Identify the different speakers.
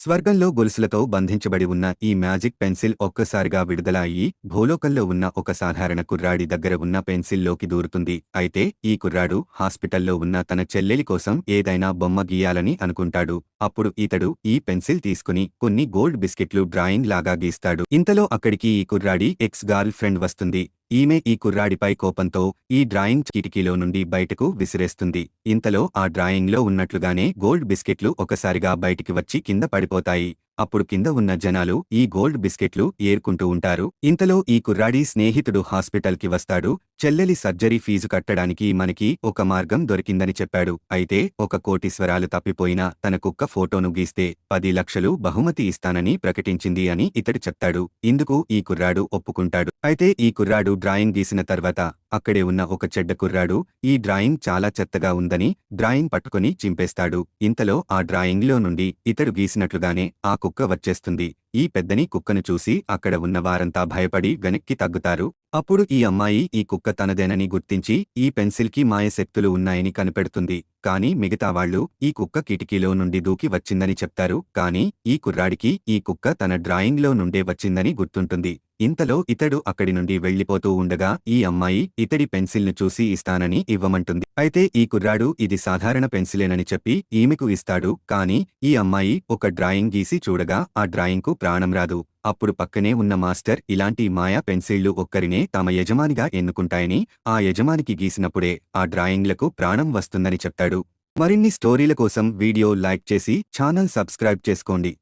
Speaker 1: స్వర్గంలో గొలుసులతో బంధించబడి ఉన్న ఈ మ్యాజిక్ పెన్సిల్ ఒక్కసారిగా విడుదల అయ్యి భూలోకంలో ఉన్న ఒక సాధారణ కుర్రాడి దగ్గర ఉన్న పెన్సిల్లోకి దూరుతుంది. అయితే ఈ కుర్రాడు హాస్పిటల్లో ఉన్న తన చెల్లెలి కోసం ఏదైనా బొమ్మ గీయాలని అనుకుంటాడు. అప్పుడు ఇతడు ఈ పెన్సిల్ తీసుకుని కొన్ని గోల్డ్ బిస్కెట్లు డ్రాయింగ్ లాగా గీస్తాడు. ఇంతలో అక్కడికి ఈ కుర్రాడి ఎక్స్ గర్ల్ ఫ్రెండ్ వస్తుంది. ఈమె ఈ కుర్రాడిపై కోపంతో ఈ డ్రాయింగ్ కిటికీలో నుండి బయటకు విసిరేస్తుంది. ఇంతలో ఆ డ్రాయింగ్లో ఉన్నట్లుగానే గోల్డ్ బిస్కెట్లు ఒకసారిగా బయటికి వచ్చి కింద పడిపోతాయి. అప్పుడు కింద ఉన్న జనాలు ఈ గోల్డ్ బిస్కెట్లు ఏర్కుంటూ ఉంటారు. ఇంతలో ఈ కుర్రాడి స్నేహితుడు హాస్పిటల్కి వస్తాడు. చెల్లెలి సర్జరీ ఫీజు కట్టడానికి మనకి ఒక మార్గం దొరికిందని చెప్పాడు. అయితే ఒక కోటీశ్వరాలు తప్పిపోయినా తన కుక్క ఫోటోను గీస్తే పది లక్షలు బహుమతి ఇస్తానని ప్రకటించింది అని ఇతడు చెప్తాడు. ఇందుకు ఈ కుర్రాడు ఒప్పుకుంటాడు. అయితే ఈ కుర్రాడు డ్రాయింగ్ గీసిన తర్వాత అక్కడే ఉన్న ఒక చెడ్డ కుర్రాడు ఈ డ్రాయింగ్ చాలా చెత్తగా ఉందని డ్రాయింగ్ పట్టుకుని చింపేస్తాడు. ఇంతలో ఆ డ్రాయింగ్లో నుండి ఇతడు గీసినట్లుగానే ఆ కుక్క వచ్చేస్తుంది. ఈ పెద్దని కుక్కను చూసి అక్కడ ఉన్న వారంతా భయపడి వెనక్కి తగ్గుతారు. అప్పుడు ఈ అమ్మాయి ఈ కుక్క తనదేనని గుర్తించి ఈ పెన్సిల్కి మాయశక్తులు ఉన్నాయని కనిపెడుతుంది. కాని మిగతా వాళ్ళు ఈ కుక్క కిటికీలో నుండి దూకి వచ్చిందని చెప్తారు. కాని ఈ కుర్రాడికి ఈ కుక్క తన డ్రాయింగ్లో నుండే వచ్చిందని గుర్తుంటుంది. ఇంతలో ఇతడు అక్కడి నుండి వెళ్ళిపోతూ ఉండగా ఈ అమ్మాయి ఇతడి పెన్సిల్ను చూసి ఇస్తానని ఇవ్వమంటుంది. అయితే ఈ కుర్రాడు ఇది సాధారణ పెన్సిలేనని చెప్పి ఈమెకు ఇస్తాడు. కాని ఈ అమ్మాయి ఒక డ్రాయింగ్ గీసి చూడగా ఆ డ్రాయింగ్కు ప్రాణం రాదు. అప్పుడు పక్కనే ఉన్న మాస్టర్ ఇలాంటి మాయా పెన్సిళ్ళు ఒక్కరినే తమ యజమానిగా ఎన్నుకుంటాయని ఆ యజమానికి గీసినప్పుడే ఆ డ్రాయింగ్లకు ప్రాణం వస్తుందని చెప్తాడు. మరిన్ని స్టోరీల కోసం వీడియో లైక్ చేసి ఛానల్ సబ్స్క్రైబ్ చేసుకోండి.